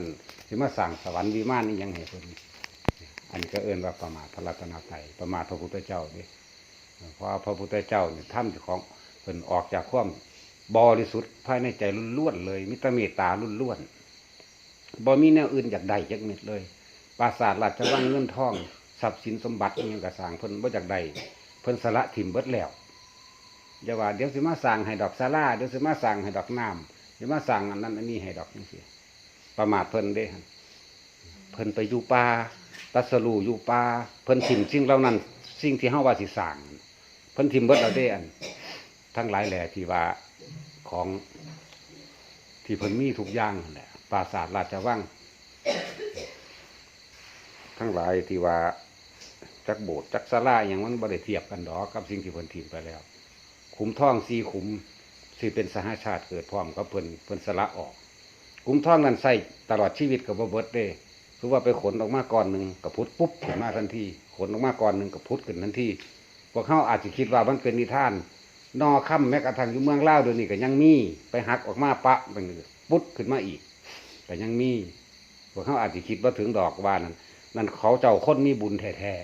ันที่มาสั่งสวรรค์วิมานนี่ยังให้เพิ่นอันนี้ก็เอิ้นว่าประมาทพระรัตนตรัยประมาทพระพุทธเจ้าเด้เพราะพระพุทธเจ้าเนี่ยท่านของเพิ่นออกจากความบริสุทธิ์ภายในใจล้วนๆเลย มิตรเมตตาล้วนๆบ่มีแนวอื่นอยากได้จักเม็ดเลย ปราสาทราชวังเงินทองทรัพย์สินสมบัติอิหยังก็สางเพิ่นบ่อยากได้เพิ่นสละถิ่มเบิดแล้วอย่าว่าเดี๋ยวสิมาสร้างให้ดอกศาลาเดี๋ยวสิมาสร้างให้ดอกน้ำเดี๋ยวมาสร้างอันนั้นอันนี้ให้ดอกจังซี่ ประมาทเพิ่นเด้เพิ่นไปอยู่ป่าตัสรูอยู่ป่าเพิ่นถิ่มสิ่งเหล่านั้น สิ่งที่เฮาว่าสิสร้างเพิ่นถิ่มเบิดแล้วเด้อัน ทั้งหลายแหล่ที่ว่าของที่เพิ่นมีทุกอย่างนั่นแหละปราสาทราชวังทั้งหลายที่ว่าจักโบสถ์จักศาลาอย่างมันบ่ได้เทียบกันดอกกับสิ่งที่เพิ่นทีมไปแล้ว ขุมท่องสีขุมสิเป็นสหชาติเกิดพร้อมกับเพิ่นเพิ่นสละออก ขุมท่องนั้นใส่ตลอดชีวิตกับบ่เบิดเด้คือว่าไปขนออกมาก่อนหนึ่งกับพุทธปุ๊บขึ้นมาทันทีขนออกมาก่อนหนึ่งกับพุทธขึ้นทันทีพวกเขาอาจจะคิดว่ามันเป็นนิทาน นอค่ำแม้กระทั่งอยู่เมืองเล่าเดี๋ยวนี้ก็ยังมีไปหักออกมาปะมันปุ๊บขึ้นมาอีกก็ยังมีพวกเขาอาจจะคิดว่าถึงดอกว่านั้นนั่นเขาเจ้าคนมีบุญแท้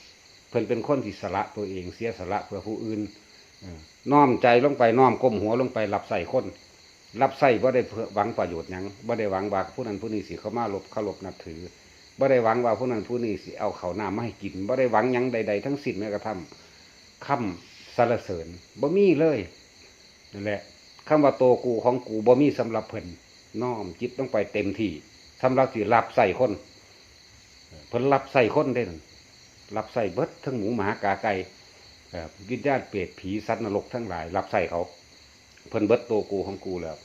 ๆเพิ่นเป็นคนที่สละตัวเองเสียสละเพื่อผู้อื่นน้อมใจลงไปน้อมก้มหัวลงไปรับใส่คน รับใส่บ่ได้เพื่อหวังประโยชน์หยังบ่ได้หวังว่าผู้นั้นผู้นี้สิเขามาลบเคารพนับถือบ่ได้หวังว่าผู้นั้นผู้นี้สิเอาเขาหน้ามาให้กินบ่ได้หวังหยังใด ๆ ทั้งสิ้นแม้กระทั่งคำสรรเสริญบ่มีเลยนั่นแหละคำว่าโตกูของกูบ่มีสำหรับเพิ่นน้อมจิตลงไปเต็มที่สำหรับสิรับใส่คนเพิ่นรับใส่คนได้รับใส่เบิดทั้งหมูหมากาไก่เอ่อวิญญาณเปรตผีสัตว์นรกทั้งหลาย รับใส่เขา เพิ่นเบิดโตกูของกูแล้ว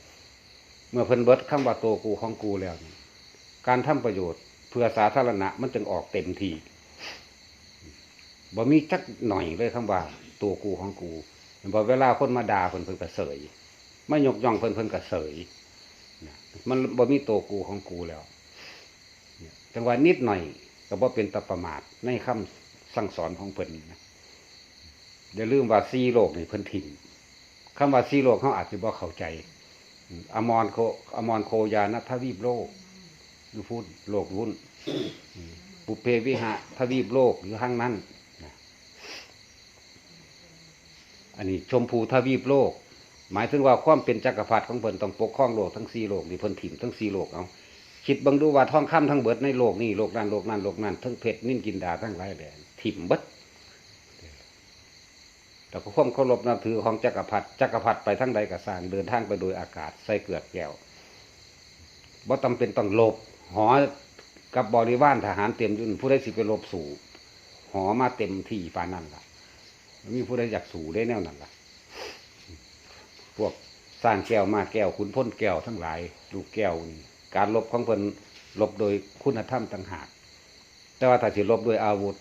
เมื่อเพิ่นเบิดคำว่าโตกูของกูแล้ว การทำประโยชน์เพื่อสาธารณะมันจึงออกเต็มทีบ่มีจักหน่อยเลยคำว่าตัวกูของกูบ่เวลาคนมาด่าเพิ่นเพิ่นก็เสยไม่ยกย่องเพิ่นเพิ่นก็เสยมันบ่มีตัวกูของกูแล้วจังหวะนิดหน่อยก็บ่เป็นตะประมาทในคำสั่งสอนของเพิ่นนะอย่าลืมว่าซีโลกนี่เพิ่นถิ่ม คำว่าซีโลกเขาอาจจะบ่เข้าใจ อมอมรโคอมรโคยานทวีปโลกอยู่พูดโลกรุ่นปุเพวิหะทวีปโลกอยู่ข้างนั้นอันนี้ชมพูทวีปโลก หมายถึงว่าความเป็นจักรพรรดิของเพิ่นต้องปกครองโลกทั้งสี่โลกนี่เพิ่นถิ่มทั้งสี่โลกเอาคิดบังดูว่าทองคำทั้งเบิดในโลกนี่โลกนั้นโลกนั้นโลกนั้นทั้งเพชรนิ่นกินดาทั้งหลายแหล่ถิ่มเบิด แต่ก็ความเคารพนับถือของจักรพรรดิจักรพรรดิไปทั้งใดก็สร้างเดินทางไปโดยอากาศใส่เกลือกแก้วบ่จำเป็นต้องหลบ หอกับบริวารทหารเต็มยุ่นผู้ใดสิไปหลบสู่ หอมาเต็มที่ปานนั้นล่ะมีผู้ใดอยากสู่ได้แนวนั้นล่ะ พวกสร้างแก้วมาแก้วขุนพ้นแก้วทั้งหลายลูกแก้วนี่การลบของเพิ่นลบโดยคุณธรรมต่างหาก แต่ว่าถ้าสิลบโดยอาวุธ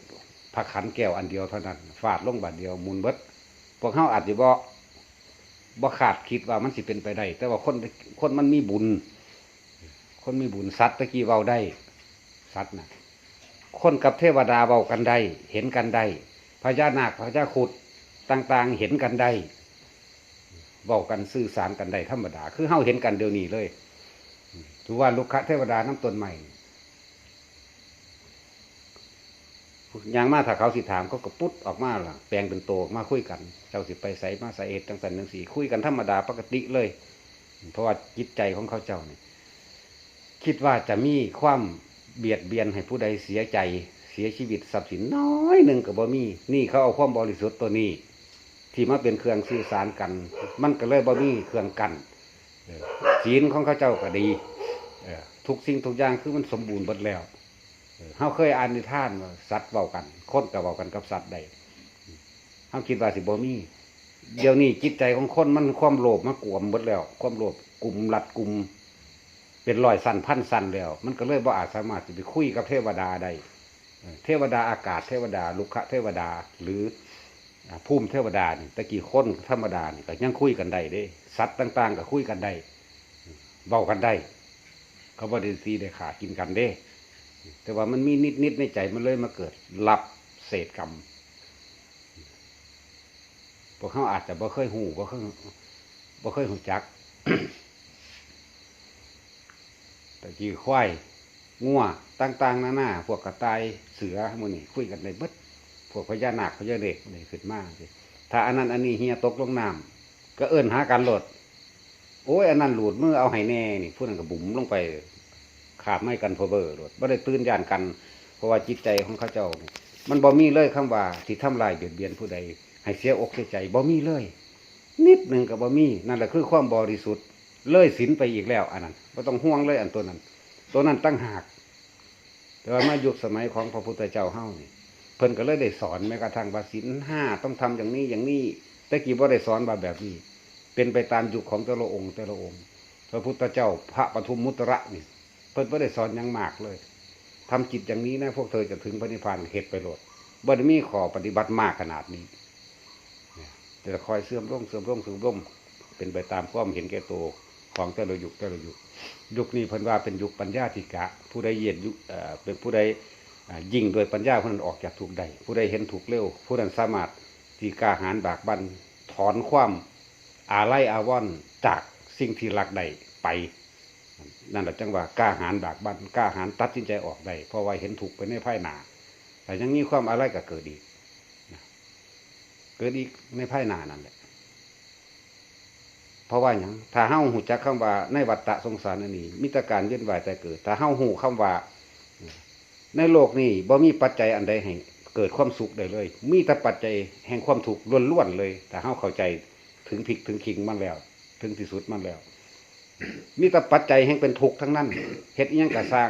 ผักขันแก้วอันเดียวเท่านั้นฟาดลงบาดเดียวมุนเบิด พวกเขาอาจจะบ่บ่ขาดคิดว่ามันสิเป็นไปได้ แต่ว่าคนคนมันมีบุญ คนมีบุญสัตว์ตะกี้เว้าได้ สัตว์นะคนกับเทวดาเว้ากันได้ เห็นกันได้พญานาคพญาครุดต่าง ๆ เห็นกันได้เว้ากันสื่อสารกันได้ธรรมดา คือเฮาเห็นกันเดี๋ยวนี้เลยถือว่าลูกคะเทวดาน้ำต้นใหม่อ ยางมาถ้าเขาสิถามเขาก็ปุ๊ดออกมาล่ะ แปลงเป็นโตออกมาคุยกัน เจ้าสิไปใส่มาใส่เอ็ดจังสันจังสีคุยกันธรรมดาปกติเลย เพราะว่าจิตใจของเขาเจ้านี่คิดว่าจะมีความเบียดเบียนให้ผู้ใดเสียใจเสียชีวิตทรัพย์สินน้อยหนึ่งกับบ่มี นี่เขาเอาความบริสุทธิ์ตัวนี้ ที่มาเป็นเครื่องสื่อสารกัน มันก็เลยบ่มีเครื่องกันศีลของเขาเจ้าก็ดีทุกสิ่งทุกอย่างคือมันสมบูรณ์หมดแล้ว เออเฮาเคยอ่านในิทานว่าสัตว์เว้ากันคนก็เว้ากันกับสัตว์ได้เฮาคิดว่าสิบ่มีเดี๋ยวนี้จิตใจของคนมันความโลภมากวมหมดแล้ว ความโลภกลุ่มรัดกลุ่มเป็นรอยสันพันสันแล้ว มันก็เลยบ่อาจสามารถจะไปคุยกับเทวดาได้เทวดาอากาศเทวดาลุกะเทวดาหรือภูมิเทวดานี่ตะกี้คนธรรมดานี่ก็ยังคุยกันได้เด้สัตว์ต่าง ๆ ก็คุยกันได้เบากันได้ เขาบ่ได้ตีได้ขากินกันเด้ แต่ว่ามันมีนิดๆในใจมันเลยมาเกิดรับเศษกรรมพวกเขาอาจจะบ่เคยหูบ่เคยบ่เคยหูจัก แต่ขี่ควายงัวต่างๆนานาพวกกระต่ายเสือมื้นี้คุยกันได้เบิดพวกพญานาคพญาเด็กนี่ขึ้นมาสิถ้าอันนั้นอันนี้เฮียตกลงน้ำก็เอิ้นหากันโลด โอ้ยอันนั้นหลุดเมื่อเอาให้แน่นี่ผู้นั้นก็บุ๋มลงไป ขาบไม่กันพอเบอร์โลดบ่ได้ตื่นยานกัน เพราะว่าจิตใจของเขาเจ้า มันบ่มีเลยคำว่าที่ทำลายเบียดเบียนผู้ใด ให้เสียอกเสียใจบ่มีเลย นิดหนึ่งก็บ่มีนั่นแหละคือความบริสุทธิ์เลยศีลไปอีกแล้วอันนั้นบ่ต้องห่วงเลยอันตัวนั้น ตัวนั้นตั้งหาก แต่ว่ามายุคสมัยของพระพุทธเจ้าเฮ้านี่เพิ่นก็เลยได้สอนแม้กระทั่งว่าศีลห้าต้องทำอย่างนี้อย่างนี้แต่กี้บ่ได้สอนมาแบบนี้ เป็นไปตามยุคของแต่ละองค์แต่ละองค์ พระพุทธเจ้า พระปฐุมมุตระนี่ เพิ่นบ่ได้สอนยังมากเลยทำจิตอย่างนี้นะพวกเธอจะถึงพระนิพพานเฮ็ดไปโลดบ่ได้มีขอปฏิบัติมากขนาดนี้เนี่ยแต่คอยเสื่อมร่มเสื่อมร่มเสื่อมร่มเป็นไปตามความเห็นแก่ตัวของแต่ละยุคแต่ละยุคยุคนี้เพิ่นว่าเป็นยุคปัญญาธิกะ ผู้ใดเยียดยุคเอ่อเป็นผู้ใดยิ่งโดวยปัญญาผู้นั้นออกจากทุกใดผู้ใดเห็นถูกเร็ว ผู้นั้นสามารถทีกาหาญบากบันถอนความอาไลอาวรณ์จากสิ่งที่รักใดไป นั่นแหละจังว่ากล้าหาญบากบันกล้าหาญตัดสินใจออกได้เพราะว่าเห็นถูกไปในภายหนาแต่ยังมีความอะไรก็เกิดอีกเกิดอีกในภายหนานั่นแหละเพราะว่าอย่างถ้าเฮาหูจักคำว่าในวัฏฏะสงสารอันนี้มิตรการเวียนวายแต่เกิดถ้าเฮาหูคำว่า ในโลกนี้บ่มีปัจจัยอันใดให้เกิดความสุขได้เลย มีแต่ปัจจัยแห่งความทุกล้วนๆเลย แต่เฮาเข้าใจถึงผิกถึงขิงมันแล้ว ถึงที่สุดมันแล้ว มีแต่ปัจจัยแห่งเป็นทุกข์ทั้งนั้นเฮ็ดยังกระสร้าง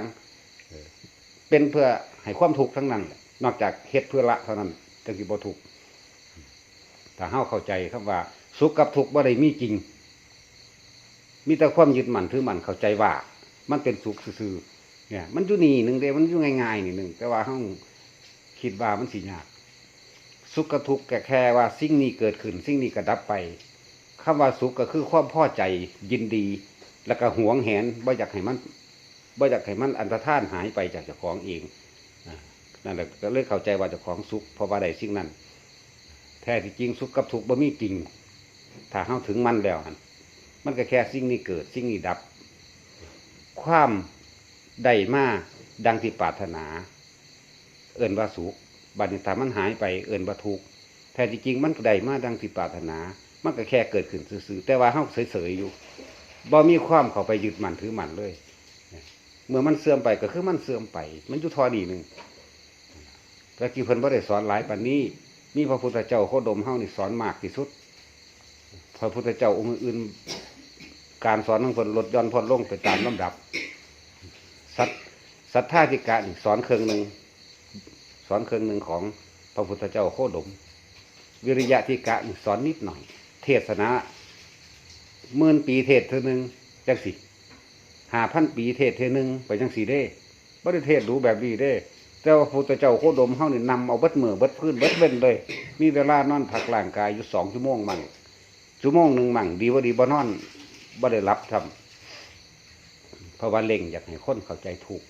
เป็นเพื่อให้ความทุกข์ทั้งนั้น นอกจากเฮ็ดเพื่อละเท่านั้นจังสิบ่ทุกข์ถ้าเฮาเข้าใจคำว่า สุขกับทุกข์บ่ได้มีจริง มีแต่ความยึดมั่นถือมั่นเข้าใจว่า มันเป็นสุขซื่อๆเนี่ย มันอยู่นี่หนึ่งเดียวมันอยู่ง่ายๆนี่หนึ่งแต่ว่าเฮาคิดว่ามันสิยากสุขกับทุกข์แค่แค่ว่าสิ่งนี้เกิดขึ้น สิ่งนี้ก็ดับไปคำว่าสุขก็คือความพอใจยินดี แล้วก็หวงแหนบ่อยากให้มันบ่อยากให้มันอันตรธานหายไปจากเจ้าของเองนั่นแหละก็เลยเข้าใจว่าเจ้าของสุขเพราะว่าใดสิ่งนั้น แท้ที่จริงสุขกับทุกข์บ่มีจริง ถ้าเฮาถึงมันแล้วมันก็แค่สิ่งนี้เกิดสิ่งนี้ดับ ความได้มาดังที่ปรารถนา เอิ้นว่าสุขบัดนี้ถ้ามันหายไปเอิ้นว่าทุกข์แท้ที่จริงมันก็ได้มาดังที่ปรารถนา มันก็แค่เกิดขึ้นซื่อๆแต่ว่าเฮาเฉยๆอยู่ บ่มีความเข้าไปยึดมั่นถือมั่นเลย เมื่อมันเสื่อมไปก็คือมันเสื่อมไป มันอยู่ทอดีหนึ่งแต่กี่เพิ่นบ่ได้สอนหลายปานนี้ มีพระพุทธเจ้าโคดมเฮานี่สอนมากที่สุด พระพุทธเจ้าองค์อื่นการสอนของเพิ่นลดย่อนพอลงไปตามลำดับสัทสัทธาธิกะนี่สอนเครื่องหนึ่งสอนเครื่องหนึ่งของพระพุทธเจ้าโคดม วิริยะธิกะนี่สอนนิดหน่อย เทศนา หมื่นปีเทศเท่านึงจังสิหาพันปีเทศเท่านึงไปจังสีเด้บ่ได้เทศรู้แบบนี้เด้ แต่ว่าพระพุทธเจ้าโคดมเฮานี่นำเอาเบิดมือเบิดพื้นเบิดเว้นเลย มีเวลานอนพักร่างกายอยู่สองชั่วโมงมั่งชั่วโมงหนึ่งมั่งดีว่าดีบ่นอนบ่ได้รับทำเพราะว่าเล่งอยากให้คนเข้าใจถูก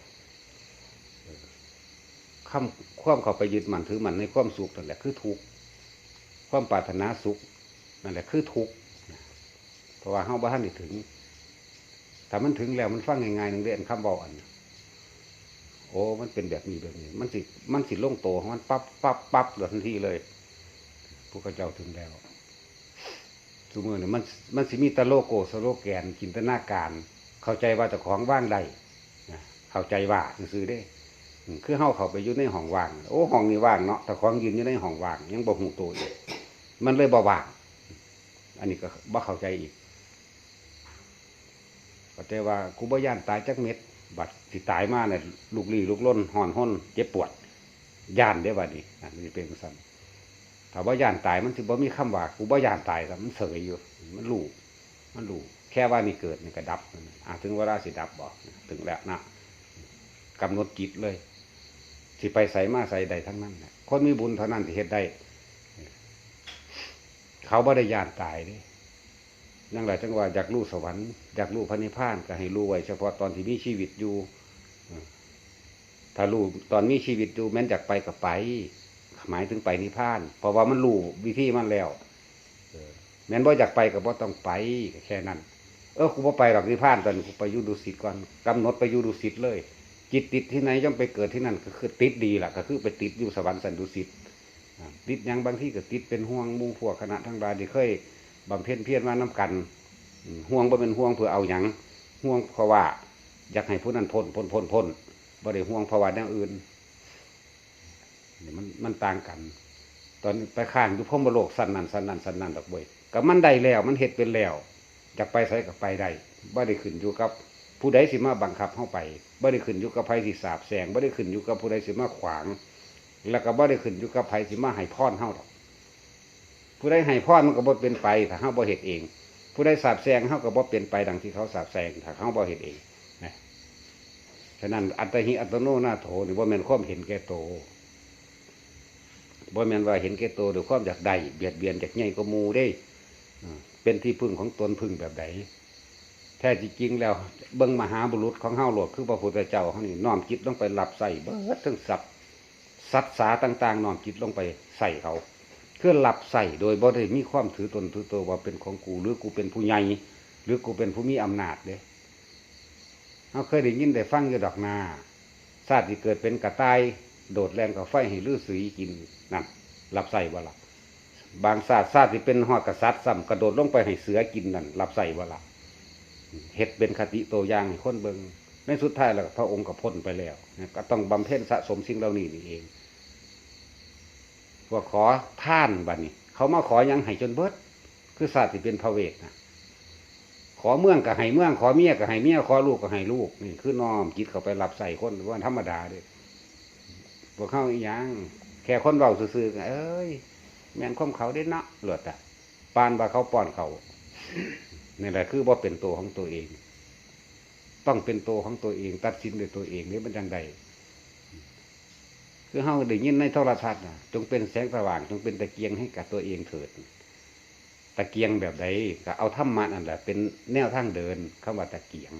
คำความเข้าไปยึดมันถือมันในความสุขนั่นแหละคือทุกข์ความปรารถนาสุขนั่นแหละคือทุกข์ เพราะว่าเฮาบ่ทันได้ถึงถ้ามันถึงแล้วมันฟังง่ายๆหนึ่งเดือนคำบอกอันโอ้มันเป็นแบบนี้แบบนี้ มันสิมันสิลงโตของมันปั๊บปั๊บปั๊บเดี๋ยทันทีเลยพวกเจ้าถึงแล้วสมมติเนี่ยมันมันสิมีตะโลโกสโลแกนจินตนาการ เข้าใจว่าเจะของว่างใดเข้าใจว่าซื้อได้ คือเฮาเขาไปอยู่ในห้องว่าง โอ้ห้องนี้ว่างเนาะแต่ของยืนอยู่ในห้องว่าง ยังบ่หูโตอยู่มันเลยบ่ว่าง อันนี้ก็บ่เข้าใจอีก แต่ว่ากูบ่ย่านตายจักเม็ด บัดสิตายมาเนี่ยลูกลี้ลูกล้นห่อนห้นเจ็บปวดย่านได้บัดนี้อันนี้เป็นสั่นถ้าว่าย่านตายมันสิบ่มีคำว่ากูบ่ย่านตายแต่มันเสยอยู่ มันรู้มันรู้แค่ว่านี่เกิดนี่ก็ดับนั่นน่ะอะถึงเวลาสิดับบอกถึงแล้วนะกำหนดจิตเลยสิไปใส่มาใส่ใดทั้งนั้นคนมีบุญเท่านั้นที่เฮ็ดได้ เขาบ่ได้ย่านตายเด้ นั่งหลายจังว่าอยากรู้สวรรค์อยากรู้พระนิพพานก็ให้รู้ไว้เฉพาะตอนที่มีชีวิตอยู่ถ้ารู้ตอนมีชีวิตอยู่แม้นอยากไปก็ไป หมายถึงไปนิพพาน เพราะว่ามันรู้วิธีมันแล้วแม้นบ่อยากไปก็บ่ต้องไปแค่นั้น เออกูบ่ไปหรอกนิพพานตอนนี้กูไปยู่ดุสิตก่อนกำหนดไปยู่ดุสิตเลย จิตติดที่ไหนย่อมไปเกิดที่นั่นก็คือติดดีแหละก็คือไปติดอยู่สวรรค์สันดุสิตติดยังบางที่ก็ติดเป็นห่วงมู่พวกคณะทั้งหลายที่เคย บำเพ็ญเพียรมาน้กันห่วงบ่เป็นห่วงเพื่อเอาหยังห่วงเพราะว่าอยากให้ผู้นั้นพ้นพ้นพ้นพ้นบ่ได้ห่วงเพราว่าอย่างอื่นนี่มันมันต่างกัน ตอนไปข้างอยู่พมโลกสันนันสันนันสันนันดอกเว้ยกับมันได้แล้ว มันเฮ็ดเป็นแล้วอยากไปไสก็ไปได้บ่ได้ขึ้นอยู่กับ ผู้ใดสิมาบังคับเข้าไปบ่ได้ขึ้นอยู่กับไผสิสาบแสงบ่ได้ขึ้นอยู่กับผู้ใดสิมาขวาง แล้วก็บ่ได้ขึ้นอยู่กับไผสิมาให้พรเฮาดอก ผู้ใดให้พรมันก็บ่เป็นไปถ้าเฮาบ่เฮ็ดเอง ผู้ใดสาบแสงเฮาก็บ่เป็นไปดังที่เขาสาบแสงถ้าเฮาบ่เฮ็ดเองนะฉะนั้นอัตติอัตโนนาโถนี่บ่แม่นความเห็นแก่โตบ่แมนว่าเห็นแก่โตวด้วยความอยากได้เบียดเบียนจากใหญ่กว่าหมู่เด้เป็นที่พึ่งของตนพึ่งแบบใดแท้จริงแล้วเบิ่งมหาบุรุษของเฮาโลวดคือพระพุทธเจ้าเฮานี่น้อมจิตลงไปรับใส่เบิดทั้งสัพสัตสาต่าง ๆน้อมจิตลงไปใส่เขา คือหลับใส่โดยบ่ได้มีความถือตนถือตัวว่าเป็นของกู หรือกูเป็นผู้ใหญ่หรือกูเป็นผู้มีอำนาจเด้เฮาเคยได้ยินได้ฟังอยู่ดอกนาชาติที่เกิดเป็นกระต่าย โดดแรงกับไฟให้ลือสีกินนั่นหลับใส่บ่ละบางชาติชาติที่เป็นหอดกษัตริย์ซ้ำกระโดดลงไปให้เสือกินนั่นหลับใส่บ่ละเฮ็ดเป็นคติโตย่างให้คนเบิงในสุดท้ายแล้วพระองค์ก็พ้นไปแล้ว ก็ต้องบำเพ็ญสะสมสิ่งเหล่านี้นี่เอง ว่าขอท่านบัดนี้ เขามาขอยังให้จนเบิด คือศาสตร์ที่เป็นพระเวทนะขอเมืองก็ให้เมืองขอเมียก็ให้เมียขอลูกก็ให้ลูกนี่คือน้อมจิตเขาไปรับใส่คนว่าธรรมดาเด้พวกเข้าอีหยังแค่คนเบาซื่อๆเอ้ย แม่นคมเขาได้นาะหลวดอะปานว่าเขาป้อนเขานี่แหละคือว่าเป็นตัวของตัวเอง ต้องเป็นตัวของตัวเอง ตัดสินด้วยตัวเองนี่มันจังใด คือเฮาได้ยินในโทรทัศน์จงเป็นแสงสว่างจงเป็นตะเกียงให้กับตัวเองเถิด ตะเกียงแบบใดก็เอาธรรมะนั่นแหละเป็นแนวทางเดินคำว่าตะเกียง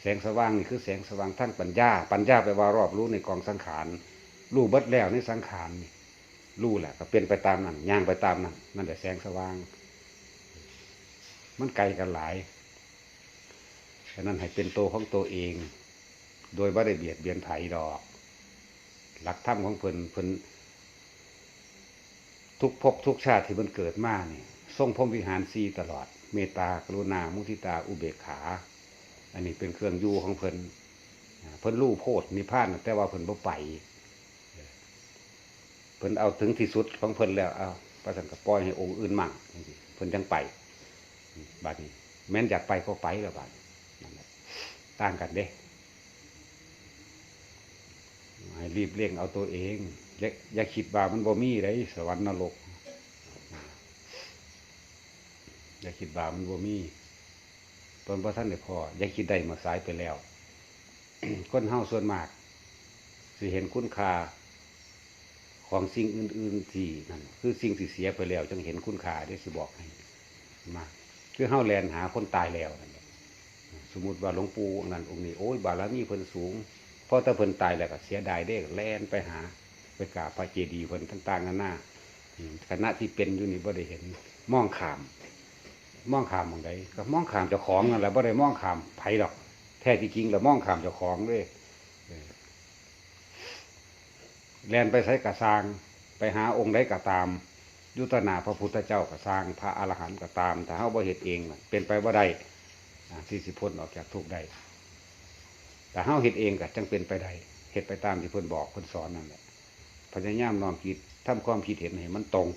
แสงสว่างนี่คือแสงสว่างทางปัญญา ปัญญาแปว่ารอบรู้ในกองสังขารรู้เบิดแล้วในสังขารนี่รู้แหละก็เป็นไปตามนั้นย่างไปตามนั้นนั่นแหละแสงสว่าง มันไกลกันหลายฉะนั้นให้เป็นตัวของตัวเอง โดยว่าได้เบียดเบียนไผดอก หลักธรรมของเพิ่นเพิ่นทุกภพทุกชาติที่มันเกิดมาเนี่ยทรงพรมวิหารสีตลอด เมตตากรุณา มุทิตา อุเบกขา อันนี้เป็นเครื่องอยู่ของเพิ่นเพิ่นรู้โพดนิพพานแต่ว่าเพิ่นบ่ไปเพิ่นเอาถึงที่สุดของเพิ่นแล้วเอาพระสันก็ปล่อยให้องค์อื่นมั่งเพิ่นยังไปบาดนี้ แม้นอยากไปก็ไปแล้วบาดนั่นแหละต่างกันเด้ให้ รีบเร่งเอาตัวเองอย่าอย่าคิดว่ามันบ่มีไรสวรรค์นรกอย่าคิดว่ามันบ่มีตนพระท่านได้พออย่าคิดได้มาสายไปแล้วคนเฮาส่วนมากสิเห็นคุณค่าของสิ่งอื่นๆที่นั่นคือสิ่งที่เสียไปแล้วจึงเห็นคุณค่าได้สิบอกให้มาคือเฮาแลนหาคนตายแล้วสมมติว่าหลวงปู่องค์นั้นองค์นี้โอ้ยบารมีเพิ่นสูง พราะถ้าเพิ่นตายแล้วก็เสียดายเด้แลนไปหาไปกราบพระเจดีย์เพิ่นต่างๆนานาคณะที่เป็นอยู่นี่บ่ได้เห็นมองขาม มองขามมองใดก็มองขามเจ้าของนั่นแหละบ่ได้มองขามไผดอก แท้ที่จริงแล้วมองขามเจ้าของเลยแลนไปใช้กระซางไปหาองค์ใดก็ตาม ยุตนาพระพุทธเจ้าก็สร้างพระอรหันต์ก็ตามแต่เฮาบ่เฮ็ดเองเป็นไปบ่ได้ที่สิพ้นออกจากทุกข์ได้ แต่เฮาเฮ็ดเองก็จังเป็นไปได้เฮ็ดไปตามที่เพิ่นบอกเพิ่นสอนนั่นแหละพยายามน้อมคิดทำความคิดเห็นให้มันตรง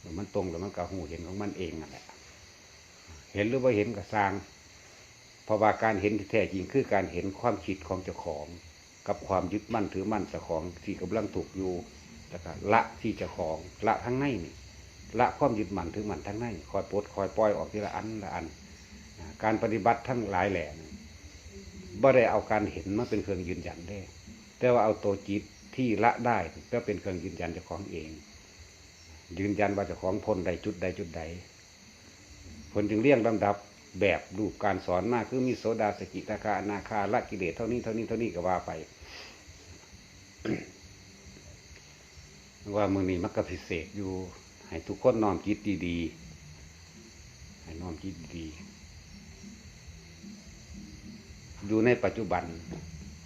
เมื่อมันตรงแล้วมันก็หูเห็นของมันเองนั่นแหละ เห็นหรือว่าเห็นก็สร้างเพราะว่าการเห็นที่แท้จริงคือการเห็นความคิดของเจ้าของ กับความยึดมั่นถือมั่นเจ้าของที่กำลังถูกอยู่แล้วก็ละที่เจะของละทั้งในนี่ละความยึดมั่นถือมั่นทั้งในคอยปลดคอยปล่อยออกทีละอันละอัน การปฏิบัติทั้งหลายแหล่ บ่ได้เอาการเห็นมาเป็นเครื่องยืนยันได้ แต่ว่าเอาตัวจิตที่ละได้ก็เป็นเครื่องยืนยันเจ้าของเอง ยืนยันว่าเจ้าของพ้นใดจุดใดจุดใดผลจึงเรียงลำดับแบบรูปการสอนมากคือมีโสดาสกิทาคาอนาคาละกิเลสเท่านี้เท่านี้เท่านี้ก็ว่าไป ว่ามือนี้มักกะพิเศษอยู่ ให้ทุกคนน้อมจิตดีๆให้น้อมจิตดี อยู่ในปัจจุบัน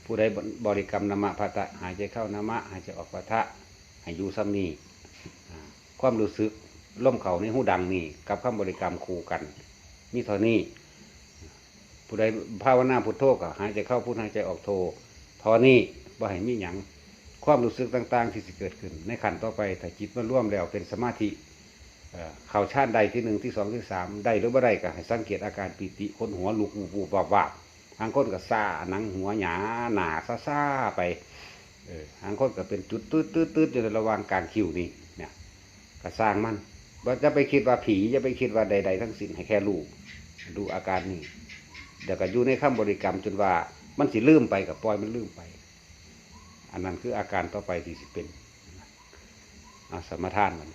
ผู้ใดบริกรรมนามะพัตะหายใจเข้านามะหายใจออกพัทะให้อยู่ซ้ำนี่ความรู้สึกล่มเขาในหูดังนี่กับคำบริกรรมคู่กันมีเท่านี้ผู้ใดภาวนาพุทโธก็หายใจเข้าพุทหายใจออกโทเท่านี้บ่ให้มีหยังความรู้สึกต่าง ๆ ที่สิเกิดขึ้น ในขั้นต่อไปถ้าจิตมันร่วมแล้วเป็นสมาธิเอ่าชาติใดที่หนึ่งที่สองที่สามได้หรือบ่ได้ก็ให้สังเกตอาการปีติคนหัวลุกวูบวูบวาบวาบ ทางคนก็ซาหนังหัวหยาหนาซาซาไปเออทางคนก็เป็นจุดตืดตืดตืดอยู่ในระหว่างกลางคิวนี่เนี่ยก็สร้างมันว่าจะไปคิดว่าผีจะไปคิดว่าใด ๆ ทั้งสิ้นให้แค่รู้ดูอาการนี่เดี๋ยวก็อยู่ในคำบริกรรมจนว่ามันสิลืมไปกับปล่อยมันลืมไป อันนั้นคืออาการต่อไปที่สิเป็นอะสมทานมัน